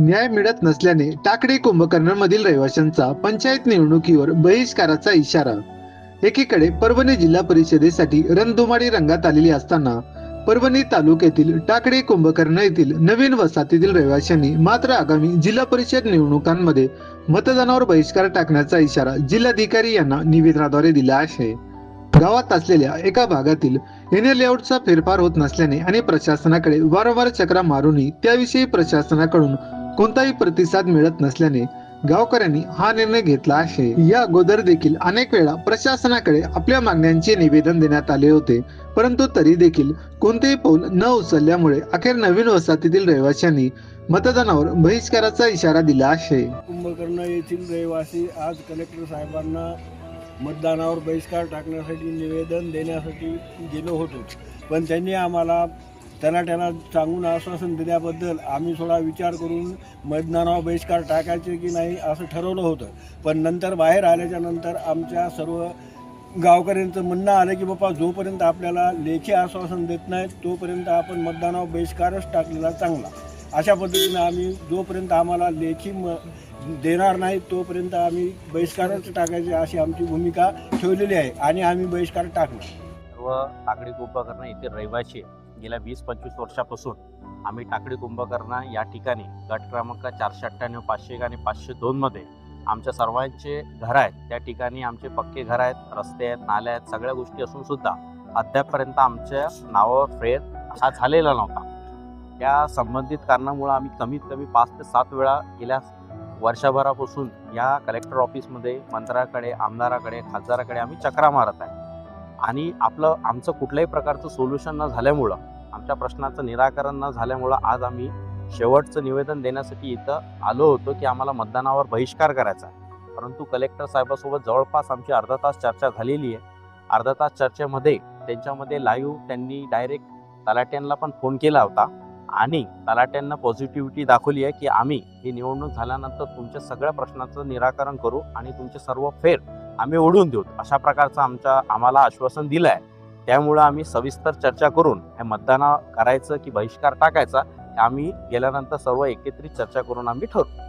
न्याय मिळत नसल्याने टाकडे कुंभकर्णमधील रहिवाशांचा पंचायत निवडणुकीवर बहिष्काराचा इशारा. एकीकडे परभणी जिल्हा परिषदेसाठी रणधुमाळी रंगात आलेली असताना परभणी तालुक्यातील टाकडे कुंभकर्ण येथील नवीन वसाहतीतील रहिवाशांनी मात्र आगामी जिल्हा परिषद निवडणुकांमध्ये मतदानावर बहिष्कार टाकण्याचा इशारा जिल्हाधिकारी यांना निवेदनाद्वारे दिला आहे. गावात असलेल्या एका भागातील एनए लेआउटचा फेरफार होत नसल्याने आणि प्रशासनाकडे वारंवार चक्रा मारूनही त्याविषयी प्रशासनाकडून कोणताही प्रतिसाद मिळत नसल्याने गावकऱ्यांनी हा निर्णय घेतला आहे. या अगोदर देखील अनेक वेळा प्रशासनाकडे आपल्या मागण्यांचे निवेदन देण्यात आले होते परंतु तरी देखील कोणतेही पाऊल न उचलल्यामुळे अखेर नवीन वसाहतीतील रहिवाशांनी मतदानावर बहिष्काराचा इशारा दिला आहे. कुंभकर्ण येथील रहिवासी आज कलेक्टर साहेबांना मतदानावर बहिष्कार टाकण्यासाठी निवेदन देण्यासाठी गेलो होतो. पण त्यांनी आम्हाला त्यांना त्यांना सांगून आश्वासन दिल्याबद्दल आम्ही थोडा विचार करून मतदानावर बहिष्कार टाकायचे की नाही असं ठरवलं होतं. पण नंतर बाहेर आल्याच्यानंतर आमच्या सर्व गावकऱ्यांचं म्हणणं आलं की बाबा जोपर्यंत आपल्याला लेखी आश्वासन देत नाहीत तोपर्यंत आपण मतदानावर बहिष्कारच टाकलेला चांगला. अशा पद्धतीनं आम्ही जोपर्यंत आम्हाला लेखी म देणार नाही तोपर्यंत आम्ही बहिष्कारच टाकायचे अशी आमची भूमिका ठेवलेली आहे आणि आम्ही बहिष्कार टाकणार. सर्व टाकळी कुंभकर्ण इथे रहिवासी गेल्या वीस पंचवीस वर्षापासून आम्ही टाकळी कुंभकर्ण या ठिकाणी गट क्रमांक चारशे अठ्ठ्याण्णव पाचशे एक आणि पाचशे दोनमध्ये आमच्या सर्वांचे घर आहेत. त्या ठिकाणी आमचे पक्के घर आहेत रस्ते आहेत नाले आहेत सगळ्या गोष्टी असून सुद्धा अद्यापपर्यंत आमच्या नावावर फेर हा झालेला नव्हता. त्या संबंधित कारणामुळं आम्ही कमीत कमी पाच ते सात वेळा गेल्या वर्षभरापासून या कलेक्टर ऑफिसमध्ये मंत्र्याकडे आमदाराकडे खासदाराकडे आम्ही चक्रा मारत आहे. आणि आपलं आमचं कुठल्याही प्रकारचं सोल्युशन न झाल्यामुळं आमच्या प्रश्नाचं निराकरण न झाल्यामुळं आज आम्ही शेवटचं निवेदन देण्यासाठी इथं आलो होतो की आम्हाला मतदानावर बहिष्कार करायचा परंतु कलेक्टर साहेबासोबत जवळपास आमची अर्धा तास चर्चा झालेली आहे. अर्धा तास चर्चेमध्ये त्यांच्यामध्ये लाईव्ह त्यांनी डायरेक्ट तलाट्यांना पण फोन केला होता आणि तलाट्यांना पॉझिटिव्हिटी दाखवली आहे की आम्ही ही निवडणूक झाल्यानंतर तुमच्या सगळ्या प्रश्नाचं निराकरण करू आणि तुमचे सर्व फेर आम्ही ओढून देऊ. अशा प्रकारचं आमच्या आम्हाला आश्वासन दिलं आहे त्यामुळं आम्ही सविस्तर चर्चा करून हे मतदान करायचं की बहिष्कार टाकायचा आम्ही गेल्यानंतर सर्व एकत्रित चर्चा करून आम्ही ठरवू.